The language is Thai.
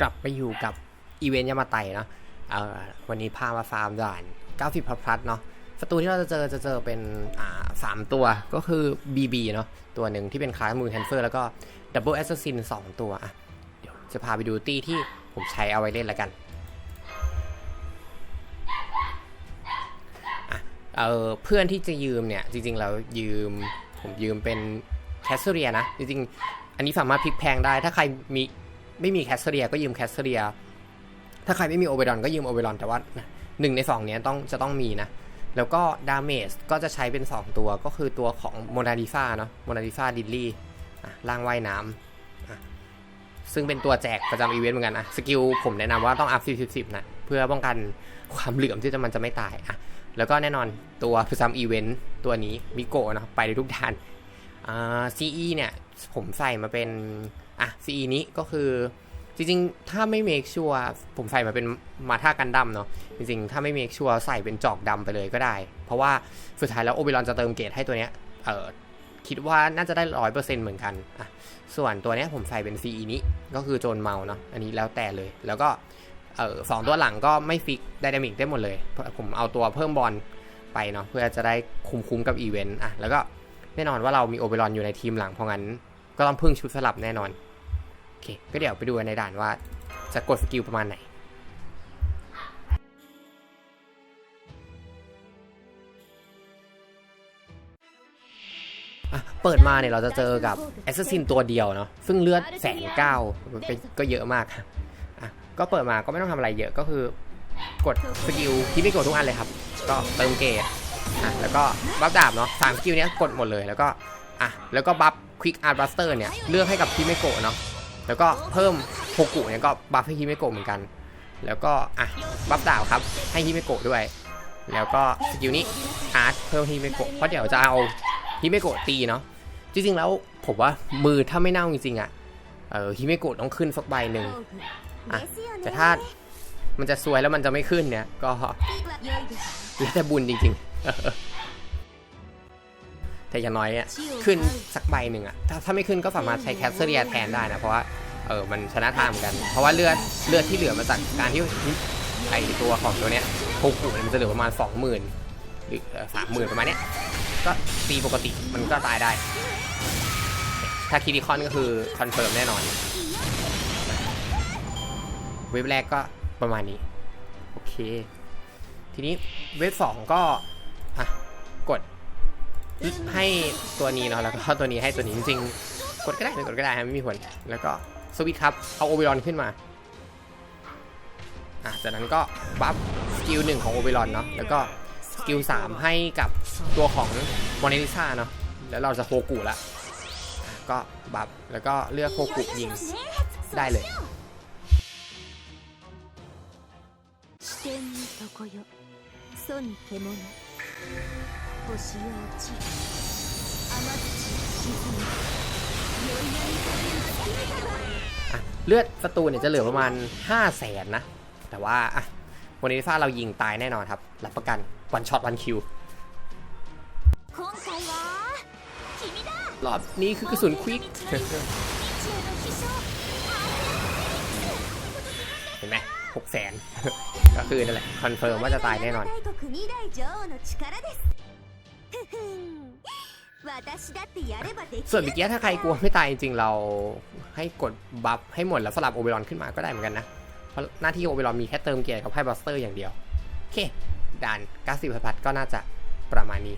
กลับไปอยู่กับอีเวนต์ยามาไตเนาะวันนี้พามาฟาร์มด่าน 90พลัสเนาะศัตรูที่เราจะเจอจะเจอเป็นอ่าสามตัวก็คือ BB เนาะตัวหนึ่งที่เป็นคลาสมูนแคนเฟอร์แล้วก็ดับเบิลแอสซัสซินสองตัวอะเดี๋ยวจะพาไปดูตี้ที่ผมใช้เอาไว้เล่นละกันเออเพื่อนที่จะยืมเนี่ย จริงๆแล้วยืมผมยืมเป็นแคสเซเรียนะ จริงๆ อันนี้สามารถพลิกแพงได้ถ้าใครมี ไม่มีแคสเซเรียก็ยืมแคสเซเรียถ้าใครไม่มีโอเบรอนก็ยืมโอเบรอนแต่ว่าหนึ่งในสองเนี้ยต้องจะต้องมีนะ แล้วก็ดาเมจก็จะใช้เป็น 2 ตัวก็คือตัวของโมนาลิซาเนาะโมนาลิซาดิลลี่ล่างว่ายน้ำซึ่งเป็นตัวแจกประจำอีเวนต์เหมือนกันนะสกิลผมแนะนำว่าต้องอัพ10 10 10นะเพื่อป้องกันความเหลื่อมที่จะมันจะไม่ตายอะแล้วก็แน่นอนตัวประจำอีเวนต์ตัวนี้มิโกะเนาะไปในทุกด้าน อ่า CE เนี่ยผมใส่มาเป็น อะ CE นี้ก็คือจริงๆ ถ้าไม่เมคชัวผมใส่มาเป็นมาท่ากันดั้มเนาะจริงๆ ถ้าไม่เมคชัวใส่เป็นจอกดำไปเลยก็ได้ เพราะว่าสุดท้ายแล้วโอเบรอนจะเติมเกรดให้ตัวเนี้ยเออคิดว่าน่าจะได้ร้อยเปอร์เซ็นต์เหมือนกันอะส่วนตัวเนี้ยผมใส่เป็น CE นี้ก็คือโจนเมาเนาะอันนี้แล้วแต่เลยแล้วก็เออสองตัวหลังก็ไม่ฟิกไดนามิกได้หมดเลย ผมเอาตัวเพิ่มบอลไปเนาะเพื่อจะได้คุ้มๆกับอีเวนต์อะแล้วก็ แน่นอนว่าเรามีโอเบรอนอยู่ในทีมหลังเพราะงั้น ก็ต้องพึ่งชุดสลับแน่นอนโอเค ก็เดี๋ยวไปดูในด่านว่าจะกดสกิลประมาณไหนอะเปิดมาเนี่ยเราจะเจอกับแอสซัสซินตัวเดียวเนาะซึ่งเลือดแสนเก้าก็เยอะมากอะก็เปิดมาก็ไม่ต้องทำอะไรเยอะก็คือกดสกิลที่ไม่กดทุกอันเลยครับ ก็เติมเกต อะแล้วก็บัฟดาบเนาะสามสกิลเนี้ยกดหมดเลยแล้วก็อะแล้วก็บัฟควิกอาร์บัสเตอร์เนี่ยเลือกให้กับที่ไมโกะเนาะแล้วก็เพิ่มโฮกุเนี่ยก็บัฟให้ฮิเมโกะเหมือนกัน แล้วก็อะบัฟดาวครับให้ฮิเมโกะด้วย แล้วก็สกิลนี้อาร์ตเพิ่มฮิเมโกะเพราะเดี๋ยวจะเอาฮิเมโกะตีเนาะจริงๆแล้วผมว่ามือถ้าไม่เน่าจริงๆอะเออฮิเมโกะต้องขึ้นสักใบหนึ่งอะแต่ถ้ามันจะซวยแล้วมันจะไม่ขึ้นเนี่ยก็แล้วแต่บุญจริงๆ แต่อย่างน้อยอะขึ้นสักใบหนึ่งอะถ้าถ้าไม่ขึ้นก็สามารถใช้แคสเซอรียแทนได้นะ เพราะว่าเออมันชนะทางเหมือนกัน เพราะว่าเลือดเลือดที่เหลือมาจากการที่ไอตัวของตัวเนี้ยโคกุเนี่ยมันจะเหลือประมาณ20,000หรือสามหมื่นประมาณเนี้ยก็ตีปกติมันก็ตายได้ ถ้าคิริคอนก็คือคอนเฟิร์มแน่นอน เว็บแรกก็ประมาณนี้ โอเค ทีนี้เว็บสองก็อะ กด ให้ตัวนี้เนาะแล้วก็ตัวนี้ให้ตัวนี้จริงๆ กดก็ได้ไม่กดก็ได้ไม่มีผล แล้วก็สวิตช์ครับ เอาโอเบรอนขึ้นมา อ่ะจากนั้นก็บัฟสกิลหนึ่งของโอเบรอนเนาะแล้วก็สกิลสามให้กับตัวของมอนิลิซ่าเนาะแล้วเราจะโฮกุละอ่ะก็บัฟแล้วก็เลือกโฮกุยิงได้เลย 視点にとこよ損に獣 星よ落ちる雨土沈む酔いなに อ่ะเลือดศัตรูเนี่ยจะเหลือประมาณ 5 0 0แสนนะ แต่ว่าอ่ะมอนิลิซ่าเรายิงตายแน่นอนครับ รับประกันวันช็อตวันคิว 今回は君だ รอบนี้คือกระสุนควิก 未知への飛翔 เห็นไหมหกแสน ก็คือนั่นแหละ คอนเฟิร์มว่าจะตายแน่นอน ส่วนเมื่อกี้ถ้าใครกลัวไม่ตายจริงๆเราให้กดบัฟให้หมดแล้วสลับโอเบรอนขึ้นมาก็ได้เหมือนกันนะ เพราะหน้าที่โอเบรอนมีแค่เติมเกียร์กับไพ่บัสเตอร์อย่างเดียว โอเคด่านกาสิบพัดก็น่าจะประมาณนี้